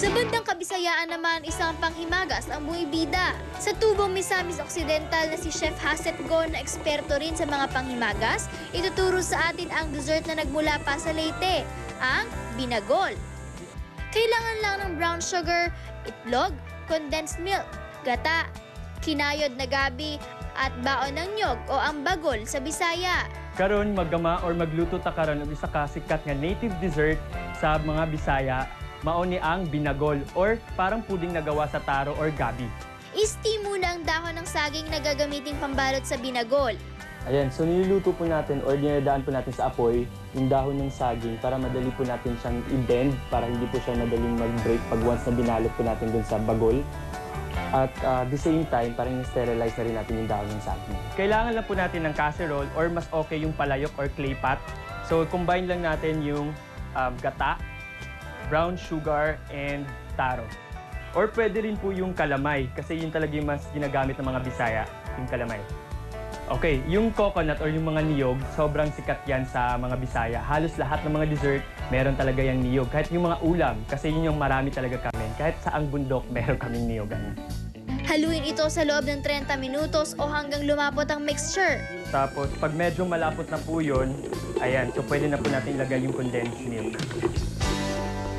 Sa bandang kabisayaan naman, isang panghimagas ang buwibida. Sa tubong Misamis Occidental na si Chef Hasep Go na eksperto rin sa mga panghimagas, ituturo sa atin ang dessert na nagmula pa sa Leyte, ang binagol. Kailangan lang ng brown sugar, itlog, condensed milk, gata, kinayod na gabi, at baon ng nyog o ang bagol sa Bisaya. Karon magama or magluto ta karon og isa ka sikat nga native dessert sa mga Bisaya mao ni ang binagol or parang puding na gawa sa taro or gabi. I-steam muna ang dahon ng saging na gagamiting pambalot sa binagol. Ayan, so niluluto po natin or dinadaan po natin sa apoy yung dahon ng saging para madali po natin siyang i-bend para hindi po siya madaling mag-break pag once na binalot po natin dun sa bagol. At uh, the same time, parang sterilize na rin natin yung dahon ng saging. Kailangan lang po natin ng casserole or mas okay yung palayok or clay pot. So combine lang natin yung um, gata, brown sugar, and taro. Or pwede rin po yung kalamay kasi yun talaga yung mas ginagamit ng mga Bisaya, yung kalamay. Okay, yung coconut or yung mga niyog, sobrang sikat yan sa mga Bisaya. Halos lahat ng mga dessert, meron talaga yung niyog. Kahit yung mga ulam, kasi yun yung marami talaga kami. Kahit saang bundok, meron kaming niyogan. Haluin ito sa loob ng 30 minutos o hanggang lumapot ang mixture. Tapos, pag medyo malapot na po yun, ayan, so pwede na po natin ilagay yung condensed milk.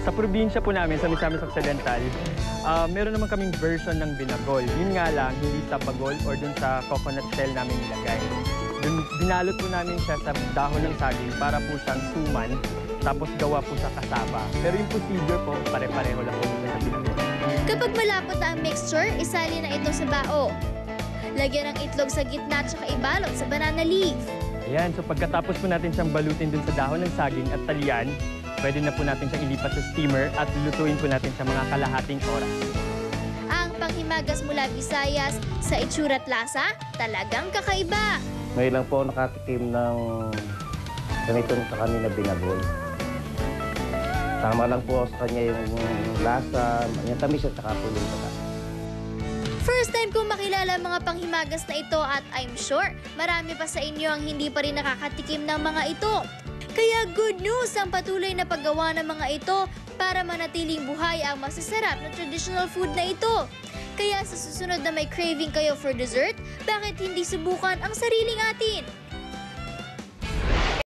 Sa probinsya po namin, sa Misamis Occidental, ah, meron naman kaming version ng binagol. Yun nga lang, hindi sa bagol or dun sa coconut shell namin nilagay. Dun, binalot po namin siya sa dahon ng saging para po siyang suman, tapos gawa po sa kasaba. Pero yung procedure po, pare-pareho lang po sa binagol. Kapag malapot na ang mixture, isali na ito sa bao. Lagyan ng itlog sa gitna at saka ibalot sa banana leaf. Ayan, so pagkatapos po natin siyang balutin dun sa dahon ng saging at talian, pwede na po natin siyang ilipat sa steamer at lutuin po natin sa mga kalahating oras. Ang panghimagas mula Visayas sa itsura't lasa, talagang kakaiba. Ngayon lang po nakatikim ng ganito sa kanina binagol. Tama lang po sa kanya yung lasa, yung tamis at saka po yung saka. First time kong makilala ang mga panghimagas na ito at I'm sure marami pa sa inyo ang hindi pa rin nakakatikim ng mga ito. Good news ang patuloy na paggawa ng mga ito para manatiling buhay ang masasarap na traditional food na ito. Kaya sa susunod na may craving kayo for dessert, bakit hindi subukan ang sariling atin?